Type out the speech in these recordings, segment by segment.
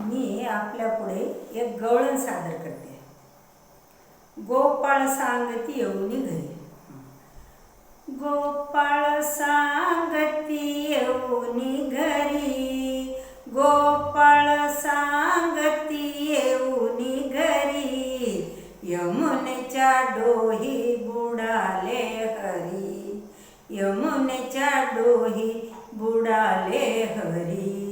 मी आपल्यापुढे एक गवळण सादर करते. गोपाळ सांगती येऊनी घरी. गोपाळ सांगती येऊनी घरी. गोपाळ सांगती येऊनी घरी. यमुनेच्या डोही बुडाले हरी. यमुनेच्या डोही बुडाले हरी.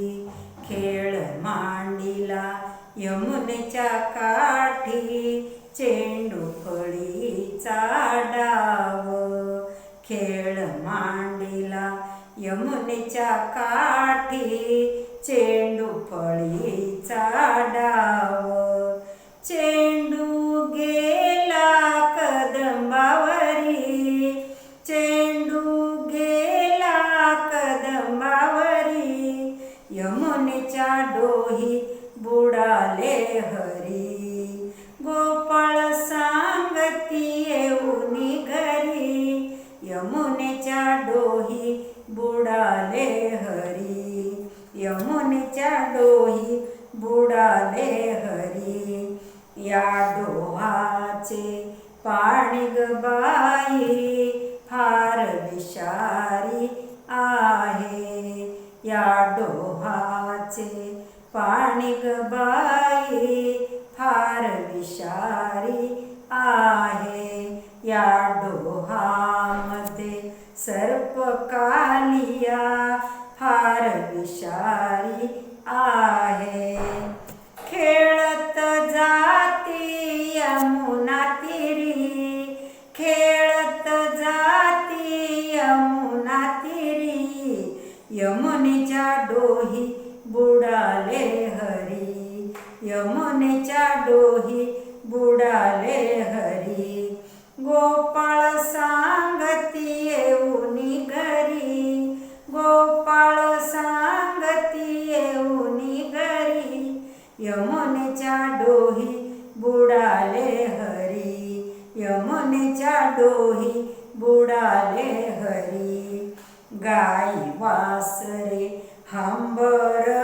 खेळ मांडिला यमुनेच्या काठी चेंडू फळीचा डाव. खेळ मांडिला यमुनेच्या काठी चेंडू फळीचा डाव. चे बुडाले हरी गोपाळ सांगती येऊनी घरी यमुनेच्या डोही बुडाले हरी यमुनेच्या डोही बुडाले हरी या डोहाचे पाणी गबाई फार विषारी आहे या डोहाचे पाणी बाई फार विषारी आहे. या डोहामध्ये सर्प कालिया फार विषारी आहे यमुनेच्या डोही बुडाले हरी. गोपाळ सांगती येऊनी घरी. गोपाळ सांगती येऊनी घरी. यमुनेच्या डोही बुडाले हरी. यमुनेच्या डोही बुडाले हरी. गाई वासरे हांबर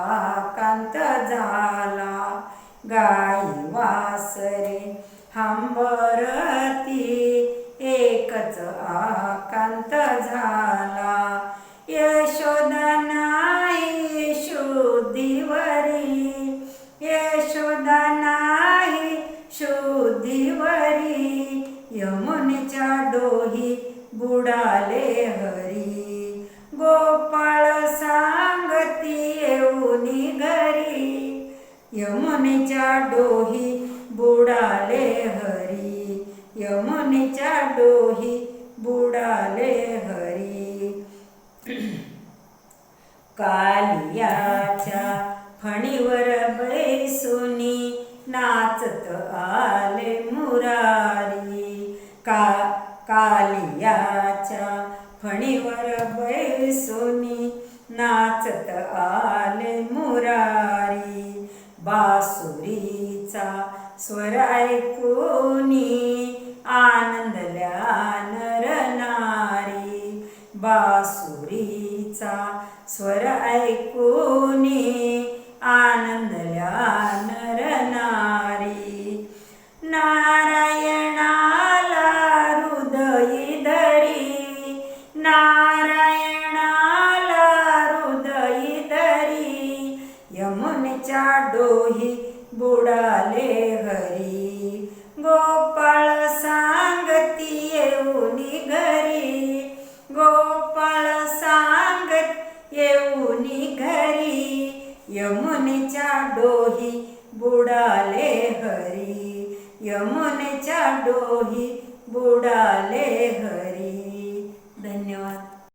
एकच आकांत झाला. गाई वासरे हांबरती एकच आकांत झाला. यशोदा नाही शुद्धीवरी यशोदा नाही शुद्धीवरी. यमुनेच्या डोही बुडाले हरी. गोपाळ सांगती येऊनी घरी. यमुनेच्या डोही बुडाले हरी. यमुनेच्या डोही बुडाले हरी. कालियाच्या फणीवर बैसुनी नाचत आले मुरारी. का काली फणीवर बैसोनी नाचत आले मुरारी. बासुरीचा स्वर ऐकोनी आनंदल्या नरनारी बासुरीचा स्वर ऐकोनी आनंदल्या यमुनेच्या डोही बुडाले हरी. गोपाळ सांगती येऊनी घरी. गोपाळ सांगत येऊनी घरी. यमुनेच्या डोही बुडाले हरी. यमुनेच्या डोही बुडाले हरी.